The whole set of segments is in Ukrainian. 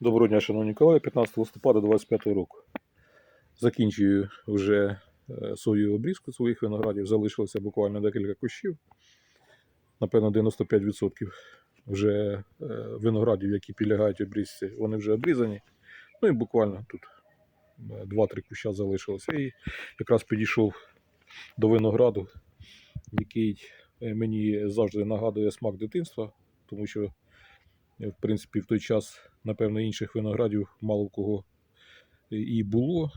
Доброго дня, шановні колеги, 15 листопада 25 року. Закінчую вже е, свою обрізку своїх виноградів. Залишилося буквально декілька кущів. Напевно, 95% вже е, виноградів, які підлягають обрізці, вони вже обрізані. Ну і буквально тут е, 2-3 куща залишилося. І якраз підійшов до винограду, який е, мені завжди нагадує смак дитинства, тому що Е, В принципі, в той час, напевно, інших виноградів мало в кого і було.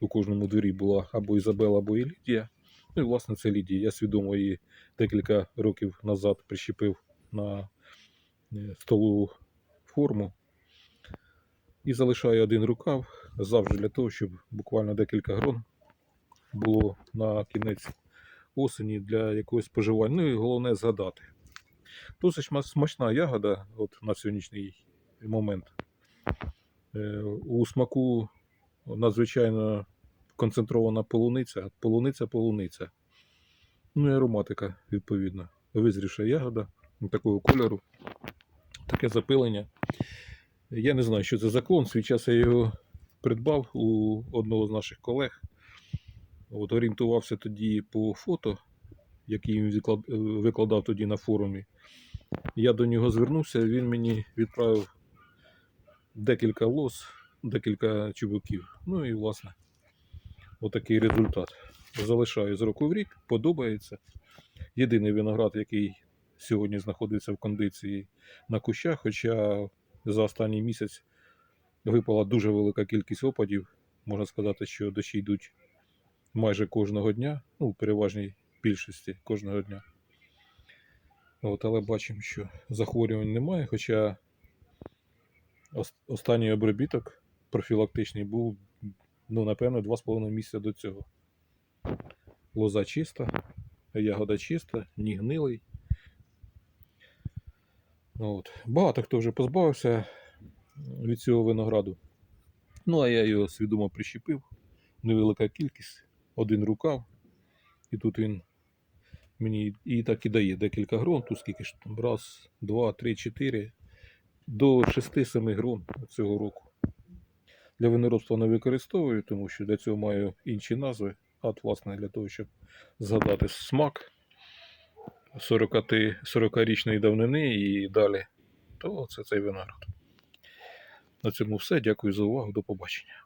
У кожному дворі була або Ізабела, або і Лідія. Ну і власне це Лідія. Я свідомо її декілька років назад прищепив на е, столову форму і залишаю один рукав завжди для того, щоб буквально декілька грон було на кінець осені для якогось споживання. Ну і головне згадати. Досить смачна ягода от на сьогоднішній момент. Е, У смаку надзвичайно концентрована полуниця, полуниця, полуниця. Ну і ароматика, відповідно. Визрівша ягода такого кольору, таке запилення. Я не знаю, що це за клон. Свій час я його придбав у одного з наших колег. От, орієнтувався тоді по фото, які він е, викладав тоді на форумі. Я до нього звернувся, він мені відправив декілька лоз, декілька чубуків. Ну і власне, отакий результат. Залишаю з року в рік, подобається. Єдиний виноград, який сьогодні знаходиться в кондиції на кущах, хоча за останній місяць випала дуже велика кількість опадів. Можна сказати, що дощі йдуть майже кожного дня, ну, в переважній більшості кожного дня. От, але бачимо, що захворювань немає, хоча останній обробіток профілактичний був, ну, напевно, 2,5 місяця до цього. Лоза чиста, ягода чиста, ні гнилий. От. Багато хто вже позбавився від цього винограду. Ну, а я його свідомо прищепив. Невелика кількість, один рукав. І тут він мені і так і дає декілька грон. Скільки ж там? Раз, два, три, чотири. До 6-7 грон цього року. Для виноробства не використовую, тому що для цього маю інші назви. От, власне, для того, щоб згадати смак 40 40-річної давнини і далі, то це цей виноград. На цьому все. Дякую за увагу. До побачення.